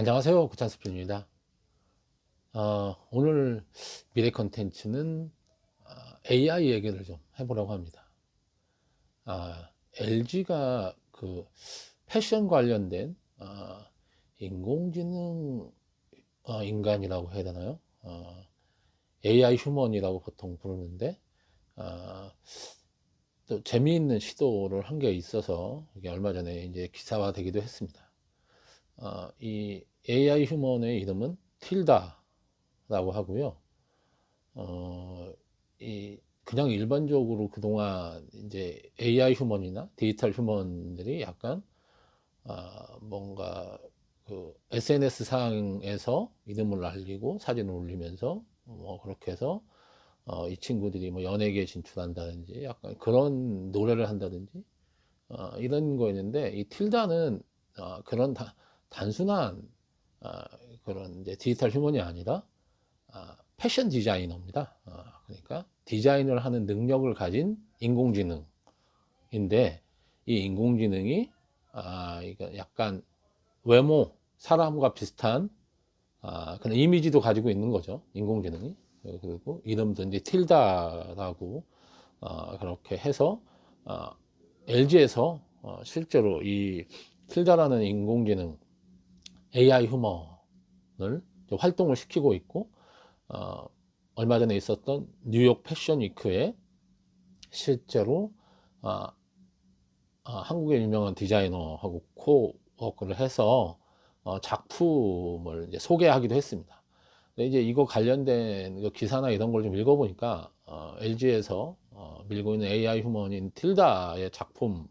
안녕하세요. 구찬스프입니다. 어, 오늘 미래 컨텐츠는 AI 얘기를 좀 해보려고 합니다. 아, LG가 그 패션 관련된 아, 인공지능 어, 인간이라고 해야 되나요? 어, AI 휴먼이라고 보통 부르는데 아, 또 재미있는 시도를 한 게 있어서 이게 얼마 전에 이제 기사화 되기도 했습니다. 어, 이 AI 휴먼의 이름은 틸다라고 하고요. 어, 이 그냥 일반적으로 그동안 이제 AI 휴먼이나 디지털 휴먼들이 약간 아, 뭔가 그 SNS 상에서 이름을 알리고 사진을 올리면서 뭐 그렇게 해서 어, 이 친구들이 뭐 연예계에 진출한다든지 약간 그런 노래를 한다든지 어, 이런 거였는데 이 틸다는 어, 그런 다, 단순한 아, 그런 이제 디지털 휴먼이 아니라 아, 패션 디자이너입니다. 아, 그러니까 디자인을 하는 능력을 가진 인공지능인데 이 인공지능이 아, 이거 약간 외모 사람과 비슷한 아, 그런 이미지도 가지고 있는 거죠. 인공지능이 그리고 이름도 이제 틸다라고 어, 그렇게 해서 어, LG에서 어, 실제로 이 틸다라는 인공지능 AI 휴먼을 활동을 시키고 있고 어, 얼마 전에 있었던 뉴욕 패션 위크에 실제로 어, 어, 한국의 유명한 디자이너하고 코워크를 해서 어, 작품을 이제 소개하기도 했습니다. 근데 이제 이거 관련된 그 기사나 이런 걸 좀 읽어보니까 어, LG에서 어, 밀고 있는 AI 휴먼인 틸다의 작품이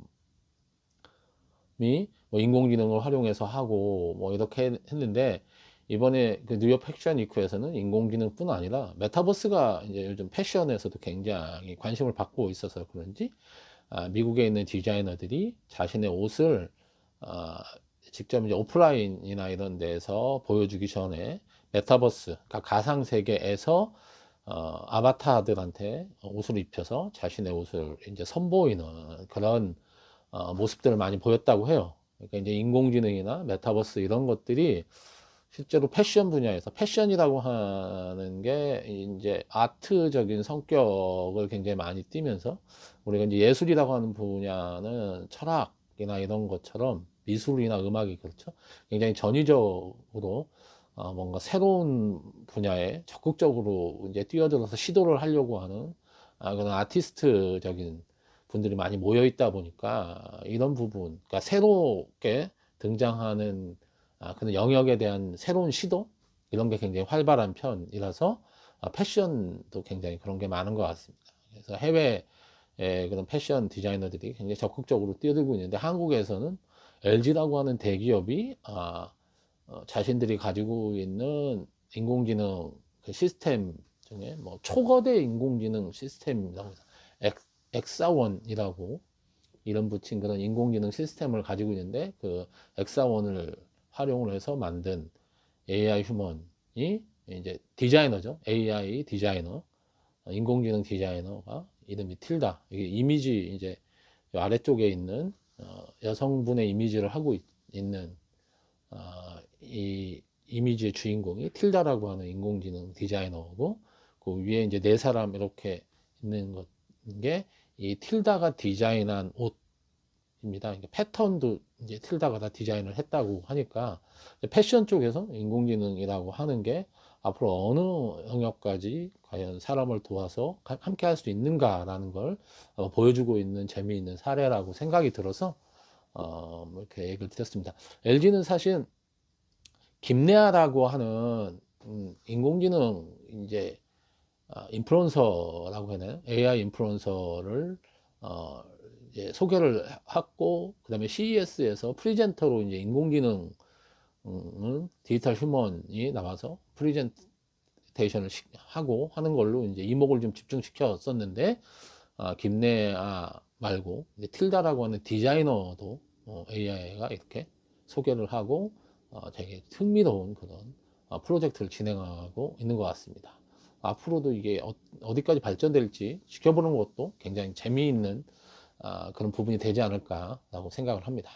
뭐 인공지능을 활용해서 하고 뭐 이렇게 했는데 이번에 그 뉴욕 패션 위크에서는 인공지능뿐 아니라 메타버스가 이제 요즘 패션에서도 굉장히 관심을 받고 있어서 그런지 아, 미국에 있는 디자이너들이 자신의 옷을 아, 직접 이제 오프라인이나 이런 데서 보여주기 전에 메타버스, 그러니까 가상 세계에서 어, 아바타들한테 옷을 입혀서 자신의 옷을 이제 선보이는 그런 어, 모습들을 많이 보였다고 해요. 그러니까 이제 인공지능이나 메타버스 이런 것들이 실제로 패션 분야에서 패션이라고 하는 게 이제 아트적인 성격을 굉장히 많이 띠면서 우리가 이제 예술이라고 하는 분야는 철학이나 이런 것처럼 미술이나 음악이 그렇죠. 굉장히 전위적으로 어 뭔가 새로운 분야에 적극적으로 이제 뛰어들어서 시도를 하려고 하는 아 그런 아티스트적인 분들이 많이 모여 있다 보니까 이런 부분, 그러니까 새롭게 등장하는 아, 그런 영역에 대한 새로운 시도 이런 게 굉장히 활발한 편이라서 아, 패션도 굉장히 그런 게 많은 것 같습니다. 그래서 해외 그런 패션 디자이너들이 굉장히 적극적으로 뛰어들고 있는데 한국에서는 LG라고 하는 대기업이 아, 어, 자신들이 가지고 있는 인공지능 그 시스템 중에 뭐 초거대 인공지능 시스템이라고 해서 엑사원이라고 이름 붙인 그런 인공지능 시스템을 가지고 있는데 그 엑사원을 활용을 해서 만든 AI 휴먼이 이제 디자이너죠. AI 디자이너, 인공지능 디자이너가 이름이 틸다. 이게 이미지 이제 아래쪽에 있는 어, 여성분의 이미지를 하고 있, 는 어, 이 이미지의 주인공이 틸다라고 하는 인공지능 디자이너고 그 위에 이제 네 사람 이렇게 있는 것 게 이 틸다가 디자인한 옷입니다. 패턴도 이제 틸다가 다 디자인을 했다고 하니까 패션 쪽에서 인공지능이라고 하는 게 앞으로 어느 영역까지 과연 사람을 도와서 함께 할 수 있는가라는 걸 어, 보여주고 있는 재미있는 사례라고 생각이 들어서 어, 뭐 이렇게 얘기를 드렸습니다. LG는 사실 김내아라고 하는 음, 인공지능 이제 어, 인플루언서라고 하나요? AI 인플루언서를 어, 이제 소개를 하고 그다음에 CES에서 프리젠터로 이제 인공지능 음, 디지털 휴먼이 나와서 프리젠테이션을 하고 하는 걸로 이제 이목을 좀 집중시켰었는데 어, 김내아 말고 틸다라고 하는 디자이너도 어, AI가 이렇게 소개를 하고 어, 되게 흥미로운 그런 어, 프로젝트를 진행하고 있는 것 같습니다. 앞으로도 이게 어, 디까지 발전될지 지켜보는 것도 굉장히 재미있는 아, 그런 부분이 되지 않을까라고 생각을 합니다.